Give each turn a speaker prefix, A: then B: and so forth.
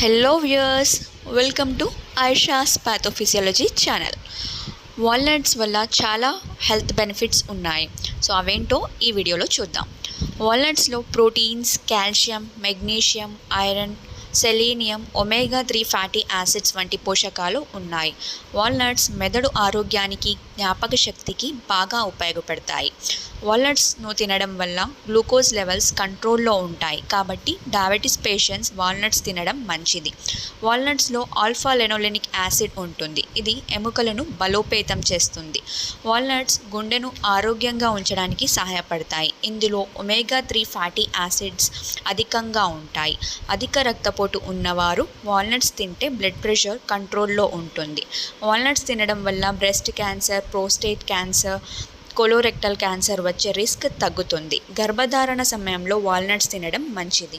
A: Hello viewers welcome to Aisha's pathophysiology channel walnuts వల్ల చాలా health benefits ఉన్నాయి. So అవేంటో ఈ వీడియోలో చూద్దాం. వాల్నట్స్లో proteins calcium magnesium iron selenium omega three fatty acids వంటి పోషకాలు ఉన్నాయి. వాల్నట్స్ మెదడు ఆరోగ్యానికి జ్ఞాపక శక్తికి బాగా ఉపయోగపడతాయి. వాల్నట్స్ను తినడం వల్ల గ్లూకోజ్ లెవెల్స్ కంట్రోల్లో ఉంటాయి. కాబట్టి డయాబెటీస్ పేషెంట్స్ వాల్నట్స్ తినడం మంచిది. వాల్నట్స్లో ఆల్ఫా లెనోలెనిక్ యాసిడ్ ఉంటుంది. ఇది ఎముకలను బలోపేతం చేస్తుంది. వాల్నట్స్ గుండెను ఆరోగ్యంగా ఉంచడానికి సహాయపడతాయి. ఇందులో ఒమేగా త్రీ ఫ్యాటీ యాసిడ్స్ అధికంగా ఉంటాయి. అధిక రక్తపో రక్తపోటు ఉన్నవారు వాల్నట్స్ తింటే బ్లడ్ ప్రెషర్ కంట్రోల్లో ఉంటుంది. వాల్నట్స్ తినడం వల్ల breast cancer prostate cancer colorectal cancer వచ్చే రిస్క్ తగ్గుతుంది. గర్భధారణ సమయంలో వాల్నట్స్ తినడం మంచిది.